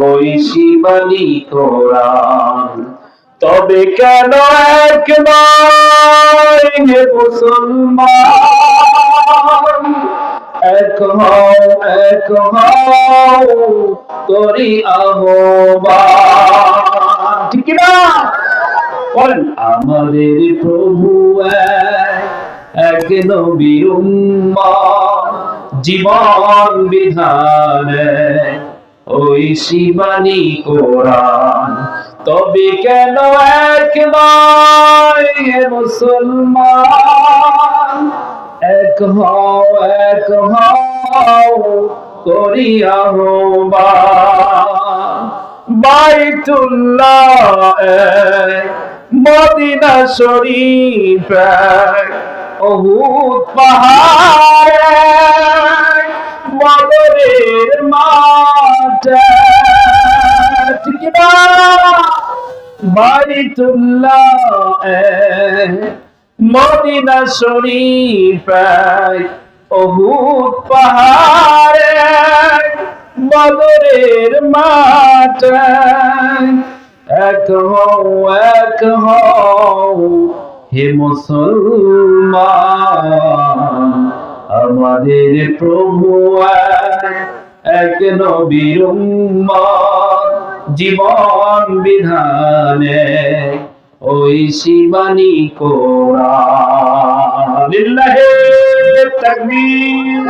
ওই কোরআন তবে কেন একবার মুসলমান? এক হও এক হও ঠিক না বলেন। আমাদের প্রভু এক নবীর জীবন বিধানে ওই শিবানী কোরআন। তবে কেন একবার হে মুসলমান এক হও এক হও করিয়া বাইতুল্লাহ এক, মদিনা শরীফ এক, অহুদ পাহাড় মদিনা শরীফ এক, অহুদ পাহাড় বদরের এক, হও এক হও হে মুসলমান আমাদের প্রভু এক, নবীর উম্মত, জীবন বিধানে ওই শিবানী লিল্লাহি তাকবীর।